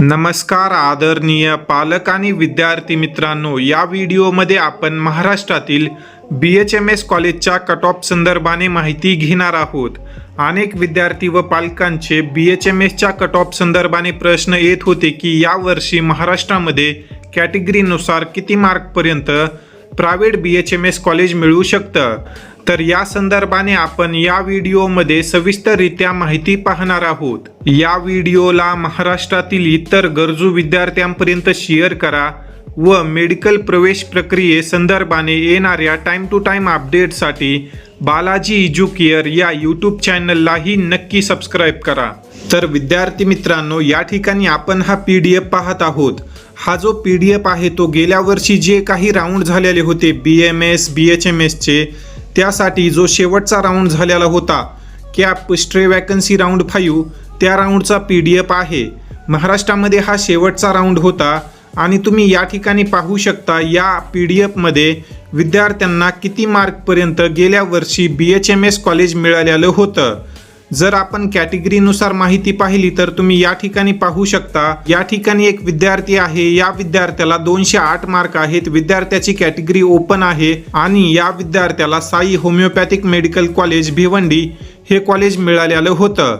नमस्कार आदरणीय पालक आणि विद्यार्थी मित्रांनो या व्हिडिओमध्ये आपण महाराष्ट्रातील बी एच एम एस कॉलेजच्या कट ऑफ संदर्भाने माहिती घेणार आहोत. अनेक विद्यार्थी व पालकांचे बी एच एम एसच्या कट ऑफ संदर्भाने प्रश्न येत होते की यावर्षी महाराष्ट्रामध्ये कॅटेगरीनुसार किती मार्कपर्यंत private B H M S college मिळू शकतं? तर या संदर्भाने आपण या व्हिडिओमध्ये सविस्तररित्या माहिती पाहणार आहोत. या व्हिडिओला महाराष्ट्रातील इतर गरजू विद्यार्थ्यांपर्यंत शेअर करा व मेडिकल प्रवेश प्रक्रिये संदर्भाने येणाऱ्या टाइम टू टाइम अपडेटसाठी बालाजी इज्युकेअर या यूट्यूब चॅनललाही नक्की सबस्क्राईब करा. तर विद्यार्थी मित्रांनो या ठिकाणी आपण हा पी डी एफ पाहत आहोत. हा जो पी डी एफ आहे तो गेल्या वर्षी जे काही राऊंड झालेले होते B M S B H M एसचे त्यासाठी जो शेवटचा राऊंड झालेला होता CAP stray vacancy round five त्या राऊंडचा पी डी एफ आहे. महाराष्ट्रामध्ये हा शेवटचा राऊंड होता आणि तुम्ही या ठिकाणी पाहू शकता या पी डी एफमध्ये विद्यार्थ्यांना किती मार्कपर्यंत गेल्या वर्षी B H M S college मिळालेलं होतं. जर आपण कॅटेगरीनुसार माहिती पाहिली तर तुम्ही या ठिकाणी पाहू शकता या ठिकाणी एक विद्यार्थी आहे या विद्यार्थ्याला दोनशे आठ मार्क आहेत विद्यार्थ्याची कॅटेगरी ओपन आहे आणि या विद्यार्थ्याला Sai homeopathic medical college Bhiwandi हे कॉलेज मिळालेलं होतं.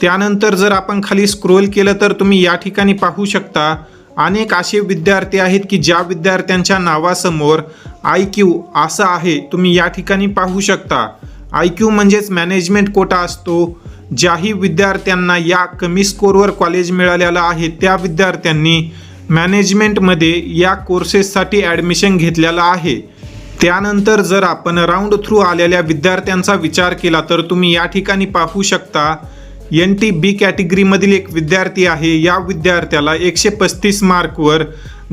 त्यानंतर जर आपण खाली स्क्रोल केलं तर तुम्ही या ठिकाणी पाहू शकता अनेक असे विद्यार्थी आहेत की ज्या विद्यार्थ्यांच्या नावासमोर आय क्यू असं आहे तुम्ही या ठिकाणी पाहू शकता. आय क्यू म्हणजेच मॅनेजमेंट कोटा असतो ज्याही विद्यार्थ्यांना या कमी स्कोरवर कॉलेज मिळालेलं आहे त्या विद्यार्थ्यांनी मॅनेजमेंटमध्ये या कोर्सेससाठी ॲडमिशन घेतलेलं आहे. त्यानंतर जर आपण राऊंड थ्रू आलेल्या विद्यार्थ्यांचा विचार केला तर तुम्ही या ठिकाणी पाहू शकता एन टी बी कॅटेगरीमधील एक विद्यार्थी आहे. या विद्यार्थ्याला एकशे पस्तीस मार्कवर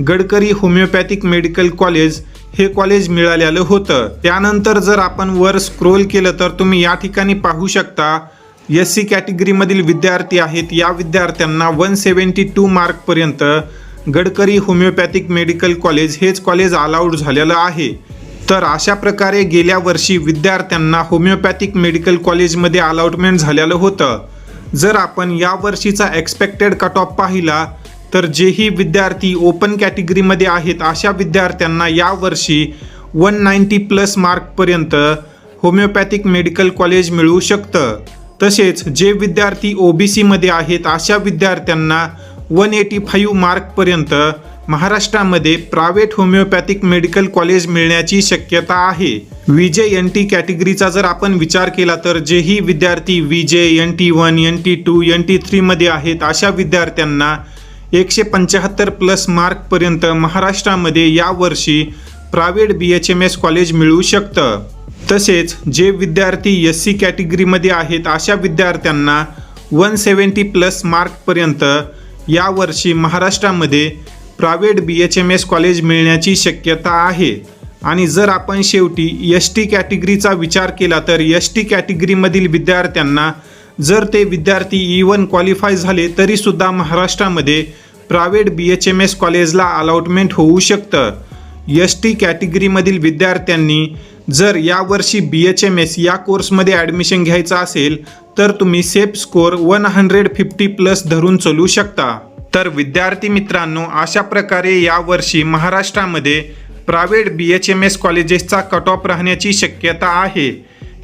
गडकरी होमिओपॅथिक मेडिकल कॉलेज हे कॉलेज मिळालेलं होतं. त्यानंतर जर आपण वर स्क्रोल केलं तर तुम्ही या ठिकाणी पाहू शकता एस सी कॅटेगरीमधील विद्यार्थी आहेत. या विद्यार्थ्यांना वन सेवन्टी टू मार्कपर्यंत गडकरी होमिओपॅथिक मेडिकल कॉलेज हेच कॉलेज अलाउड झालेलं आहे. तर अशा प्रकारे गेल्या वर्षी विद्यार्थ्यांना होमिओपॅथिक मेडिकल कॉलेजमध्ये अलाउटमेंट झालेलं होतं. जर आपण या वर्षीचा एक्सपेक्टेड कट ऑफ पाहिला तर जेही विद्यार्थी ओपन कॅटेगरीमध्ये आहेत अशा विद्यार्थ्यांना यावर्षी वन नाईन्टी प्लस मार्कपर्यंत होमिओपॅथिक मेडिकल कॉलेज मिळू शकतं. तसेच जे विद्यार्थी ओ बी सीमध्ये आहेत अशा विद्यार्थ्यांना वन एटी फाईव्ह मार्कपर्यंत महाराष्ट्रामध्ये प्रायव्हेट होमिओपॅथिक मेडिकल कॉलेज मिळण्याची शक्यता आहे. विजय एन टी कॅटेगरीचा जर आपण विचार केला तर जेही विद्यार्थी VJ N T one N T two N T थ्रीमध्ये आहेत अशा विद्यार्थ्यांना एकशे पंच्याहत्तर प्लस मार्कपर्यंत महाराष्ट्रामध्ये यावर्षी private B H M S college मिळू शकतं. तसेच जे विद्यार्थी एस सी कॅटेगरीमध्ये आहेत अशा विद्यार्थ्यांना वन सेवन्टी प्लस मार्कपर्यंत यावर्षी महाराष्ट्रामध्ये private B H M S college मिळण्याची शक्यता आहे. आणि जर आपण शेवटी एस टी कॅटेगरीचा विचार केला तर एस टी कॅटेगरीमधील विद्यार्थ्यांना जर ते विद्यार्थी e इवन क्वालिफाय झाले तरीसुद्धा महाराष्ट्रामध्ये private B H M S कॉलेजला अलॉटमेंट होऊ शकतं. एस टी कॅटेगरीमधील विद्यार्थ्यांनी जर यावर्षी बी एच एम एस या कोर्समध्ये ॲडमिशन घ्यायचं असेल तर तुम्ही safe score one hundred fifty plus धरून चालू शकता. तर विद्यार्थी मित्रांनो अशा प्रकारे यावर्षी महाराष्ट्रामध्ये private B H M S कॉलेजेसचा cut off राहण्याची शक्यता आहे.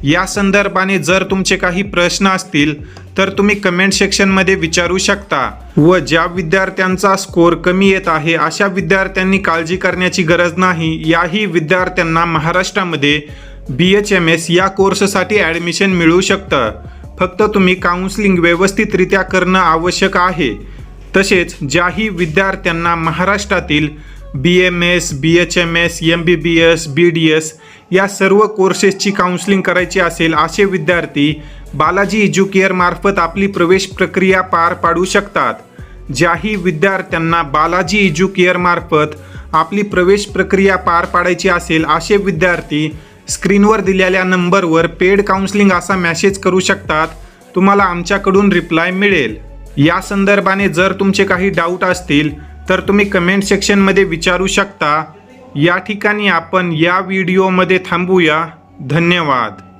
या संदर्भाने जर तुमचे काही प्रश्न असतील तर तुम्ही कमेंट सेक्शनमध्ये विचारू शकता. व ज्या विद्यार्थ्यांचा स्कोअर कमी येत आहे अशा विद्यार्थ्यांनी काळजी करण्याची गरज नाही. याही विद्यार्थ्यांना महाराष्ट्रामध्ये बी एच एम एस या कोर्ससाठी ॲडमिशन मिळू शकतं. फक्त तुम्ही काउन्सिलिंग व्यवस्थितरित्या करणं आवश्यक आहे. तसेच ज्याही विद्यार्थ्यांना महाराष्ट्रातील B M S B H M S M B B S B D S या सर्व कोर्सेसची काउन्सिलिंग करायची असेल असे विद्यार्थी बालाजी एज्युकेअर मार्फत आपली प्रवेश प्रक्रिया पार पाडू शकतात. ज्याही विद्यार्थ्यांना बालाजी एज्युकेअर मार्फत आपली प्रवेश प्रक्रिया पार पाडायची असेल असे विद्यार्थी स्क्रीनवर दिलेल्या नंबरवर पेड काउन्सिलिंग असा मेसेज करू शकतात. तुम्हाला आमच्याकडून रिप्लाय मिळेल. या संदर्भाने जर तुमचे काही डाऊट असतील तर तुम्ही कमेंट सेक्शनमध्ये विचारू शकता. या ठिकाणी आपण या व्हिडिओमध्ये थांबूया. धन्यवाद.